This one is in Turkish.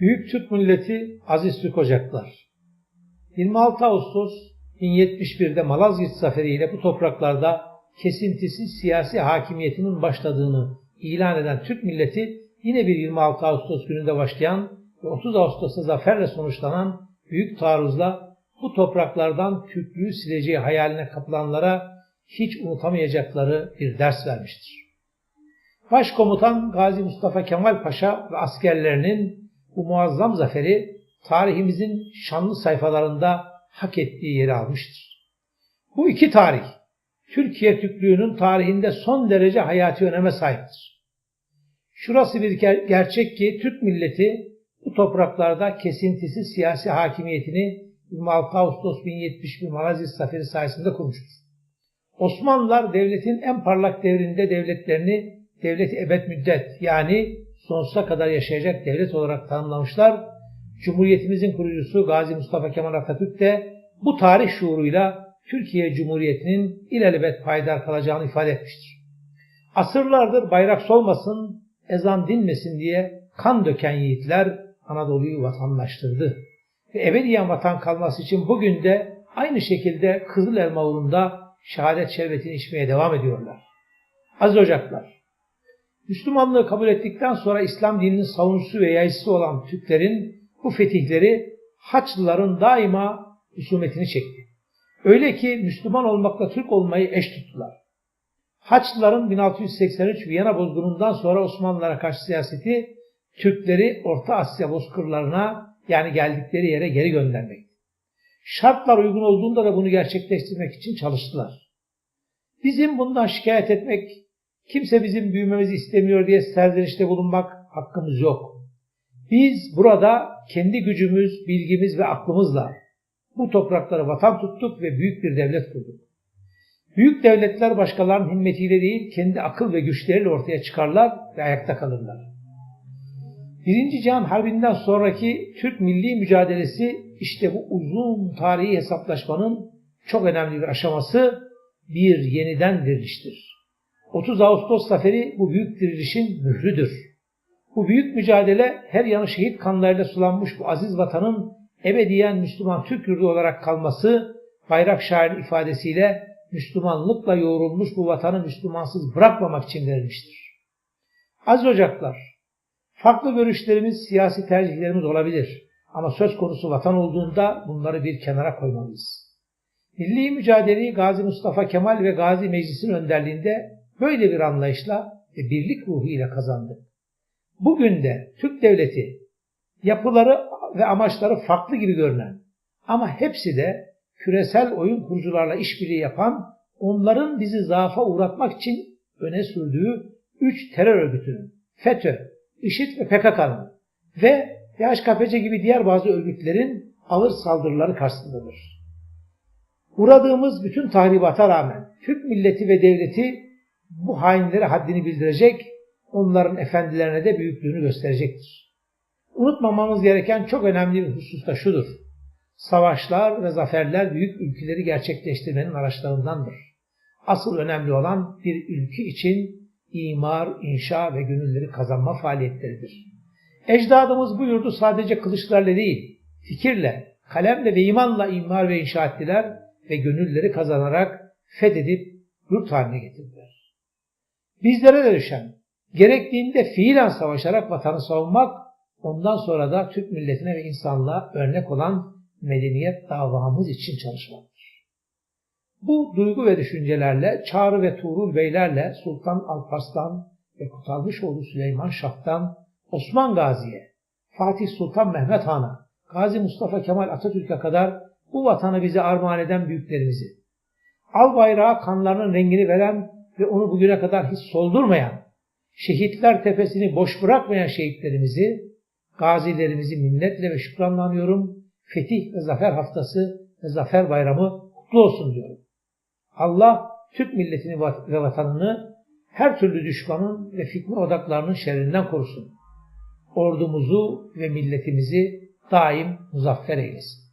Büyük Türk milleti aziz Türk ocaklar. 26 Ağustos 1071'de Malazgirt zaferiyle bu topraklarda kesintisiz siyasi hakimiyetinin başladığını ilan eden Türk milleti yine bir 26 Ağustos gününde başlayan ve 30 Ağustos'ta zaferle sonuçlanan büyük taarruzla bu topraklardan Türklüğü sileceği hayaline kapılanlara hiç unutamayacakları bir ders vermiştir. Başkomutan Gazi Mustafa Kemal Paşa ve askerlerinin bu muazzam zaferi tarihimizin şanlı sayfalarında hak ettiği yeri almıştır. Bu iki tarih, Türkiye Türklüğünün tarihinde son derece hayati öneme sahiptir. Şurası bir ger- gerçek ki Türk milleti bu topraklarda kesintisiz siyasi hakimiyetini 26 Ağustos 1071 Malazgirt Zaferi sayesinde kurmuştur. Osmanlılar devletin en parlak devrinde devletlerini devlet ebed müddet yani sonsuza kadar yaşayacak devlet olarak tanımlamışlar. Cumhuriyetimizin kurucusu Gazi Mustafa Kemal Atatürk de bu tarih şuuruyla Türkiye Cumhuriyeti'nin ilelebet payidar kalacağını ifade etmiştir. Asırlardır bayrak solmasın, ezan dinmesin diye kan döken yiğitler Anadolu'yu vatanlaştırdı. Ve ebediyen vatan kalması için bugün de aynı şekilde Kızıl Elmalı'nda şehadet şerbetini içmeye devam ediyorlar. Aziz ocaklar, Müslümanlığı kabul ettikten sonra İslam dininin savunucusu ve yayıcısı olan Türklerin bu fetihleri Haçlıların daima husumetini çekti. Öyle ki Müslüman olmakla Türk olmayı eş tuttular. Haçlıların 1683 Viyana bozgunundan sonra Osmanlılara karşı siyaseti Türkleri Orta Asya bozkırlarına yani geldikleri yere geri göndermekti. Şartlar uygun olduğunda da bunu gerçekleştirmek için çalıştılar. Bizim bundan şikayet etmek, kimse bizim büyümemizi istemiyor diye serzenişte bulunmak hakkımız yok. Biz burada kendi gücümüz, bilgimiz ve aklımızla bu toprakları vatan tuttuk ve büyük bir devlet kurduk. Büyük devletler başkalarının himmetiyle değil, kendi akıl ve güçleriyle ortaya çıkarlar ve ayakta kalırlar. Birinci Cihan Harbi'nden sonraki Türk milli mücadelesi işte bu uzun tarihi hesaplaşmanın çok önemli bir aşaması bir yeniden diriliştir. 30 Ağustos zaferi bu büyük dirilişin mührüdür. Bu büyük mücadele her yanı şehit kanlarıyla sulanmış bu aziz vatanın ebediyen Müslüman Türk yurdu olarak kalması bayrak şair ifadesiyle Müslümanlıkla yoğrulmuş bu vatanı Müslümansız bırakmamak için verilmiştir. Aziz ocaklar, farklı görüşlerimiz, siyasi tercihlerimiz olabilir. Ama söz konusu vatan olduğunda bunları bir kenara koymalıyız. Milli mücadeleyi Gazi Mustafa Kemal ve Gazi Meclis'in önderliğinde böyle bir anlayışla ve birlik ruhuyla kazandık. Bugün de Türk Devleti yapıları ve amaçları farklı gibi görünen ama hepsi de küresel oyun kurucularla işbirliği yapan, onların bizi zaafa uğratmak için öne sürdüğü üç terör örgütünün, FETÖ, IŞİD ve PKK'nın ve DHKPC gibi diğer bazı örgütlerin ağır saldırıları karşısındadır. Uğradığımız bütün tahribata rağmen Türk milleti ve devleti bu hainlere haddini bildirecek, onların efendilerine de büyüklüğünü gösterecektir. Unutmamamız gereken çok önemli bir husus da şudur. Savaşlar ve zaferler büyük ülkeleri gerçekleştirmenin araçlarındandır. Asıl önemli olan bir ülke için imar, inşa ve gönülleri kazanma faaliyetleridir. Ecdadımız bu yurdu sadece kılıçlarla değil, fikirle, kalemle ve imanla imar ve inşa ettiler ve gönülleri kazanarak fethedip yurt haline getirdiler. Bizlere de düşen, gerektiğinde fiilen savaşarak vatanı savunmak, ondan sonra da Türk milletine ve insanlığa örnek olan medeniyet davamız için çalışmaktır. Bu duygu ve düşüncelerle Çağrı ve Tuğrul Beylerle Sultan Alparslan ve Kutalmışoğlu Süleyman Şah'tan Osman Gazi'ye, Fatih Sultan Mehmet Han'a, Gazi Mustafa Kemal Atatürk'e kadar bu vatanı bize armağan eden büyüklerimizi, al bayrağı kanlarının rengini veren ve onu bugüne kadar hiç soldurmayan, şehitler tepesini boş bırakmayan şehitlerimizi, gazilerimizi minnetle ve şükranla anıyorum. Fetih ve Zafer Haftası ve Zafer Bayramı kutlu olsun diyorum. Allah Türk milletini ve vatanını her türlü düşmanın ve fitne odaklarının şerrinden korusun. Ordumuzu ve milletimizi daim muzaffer eylesin.